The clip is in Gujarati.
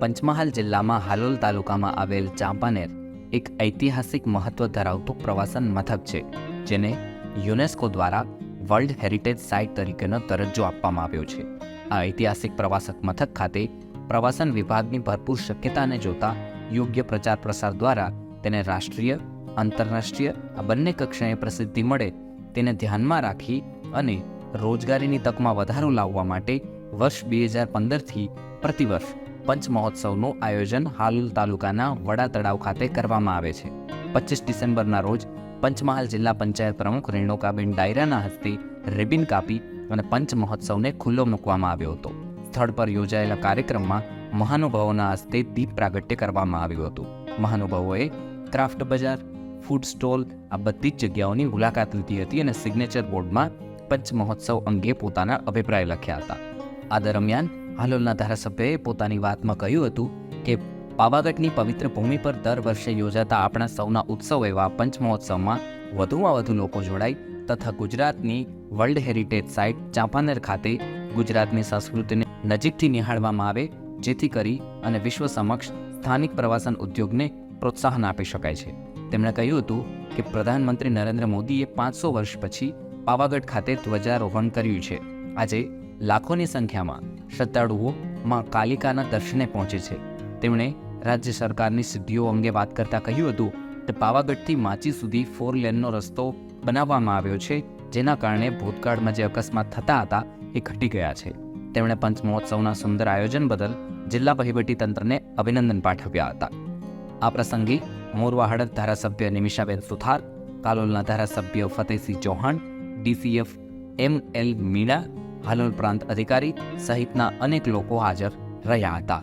પંચમહાલ જિલ્લામાં હાલોલ તાલુકામાં આવેલ ચાંપાનેર એક ઐતિહાસિક મહત્વ ધરાવતું પ્રવાસન મથક છે, જેને યુનેસ્કો દ્વારા વર્લ્ડ હેરિટેજ સાઇટ તરીકેનો દરજ્જો આપવામાં આવ્યો છે. આ ઐતિહાસિક પ્રવાસક મથક ખાતે પ્રવાસન વિભાગની ભરપૂર શક્યતાને જોતા યોગ્ય પ્રચાર પ્રસાર દ્વારા તેને રાષ્ટ્રીય, આંતરરાષ્ટ્રીય, આ બંને કક્ષાએ પ્રસિદ્ધિ મળે તેને ધ્યાનમાં રાખી અને રોજગારીની તકમાં વધારો લાવવા માટે વર્ષ બે હજાર પંદરથી પ્રતિવર્ષ પંચ મહોત્સવનું આયોજન હાલોલ તાલુકાના વડા તળાવ ખાતે કરવામાં આવે છે. પચીસ ડિસેમ્બરના રોજ પંચમહાલ જિલ્લા પંચાયત પ્રમુખ રેણુકાબેન ડાયરાના હસ્તે રિબિન કાપી અને પંચ મહોત્સવને ખુલ્લો મૂકવામાં આવ્યો હતો. સ્થળ પર યોજાયેલા કાર્યક્રમમાં મહાનુભાવોના હસ્તે દીપ પ્રાગટ્ય કરવામાં આવ્યું હતું. મહાનુભાવોએ ક્રાફ્ટ બજાર, ફૂડ સ્ટોલ આ બધી જ જગ્યાઓની મુલાકાત લીધી હતી અને સિગ્નેચર બોર્ડમાં પંચ મહોત્સવ અંગે પોતાના અભિપ્રાય લખ્યા હતા. આ દરમિયાન હાલોલના ધારાસભ્યએ પોતાની વાતમાં કહ્યું હતું કે, પાવાગઢની પવિત્ર ભૂમિ પર દર વર્ષે યોજાતા આપણા સૌના ઉત્સવ એવા પંચ મહોત્સવમાં વધુમાં વધુ લોકો જોડાય તથા ગુજરાતની વર્લ્ડ હેરિટેજ સાઇટ ચાંપાનેર ખાતે ગુજરાતની સંસ્કૃતિને નજીકથી નિહાળવામાં આવે, જેથી કરી અને વિશ્વ સમક્ષ સ્થાનિક પ્રવાસન ઉદ્યોગને પ્રોત્સાહન આપી શકાય છે. તેમણે કહ્યું હતું કે, પ્રધાનમંત્રી નરેન્દ્ર મોદીએ પાંચસો વર્ષ પછી પાવાગઢ ખાતે ધ્વજારોહણ કર્યું છે. આજે લાખોની સંખ્યામાં શ્રદ્ધાળુઓ માં કાલિકાના દર્શને પહોંચે છે. તેમણે રાજ્ય સરકારની સિદ્ધિઓ અંગે વાત કરતાં કહ્યું હતું કે પાવાગઢથી માચી સુધી ફોર લેનનો રસ્તો બનાવવામાં આવ્યો છે, જેના કારણે ભૂતકાળમાં જે અકસ્માત થતા હતા એ ઘટી ગયા છે. તેમણે પંચ મહોત્સવના સુંદર આયોજન બદલ જિલ્લા વહીવટી તંત્રને અભિનંદન પાઠવ્યા હતા. આ પ્રસંગે મોરવા હળદ ધારાસભ્ય નિમિષાબેન સુથાર, કાલોલના ધારાસભ્ય Fatehsinh Chauhan, DCF M L Meena Halol પ્રાંત અધિકારી સહિતના અનેક લોકો હાજર રહ્યા હતા.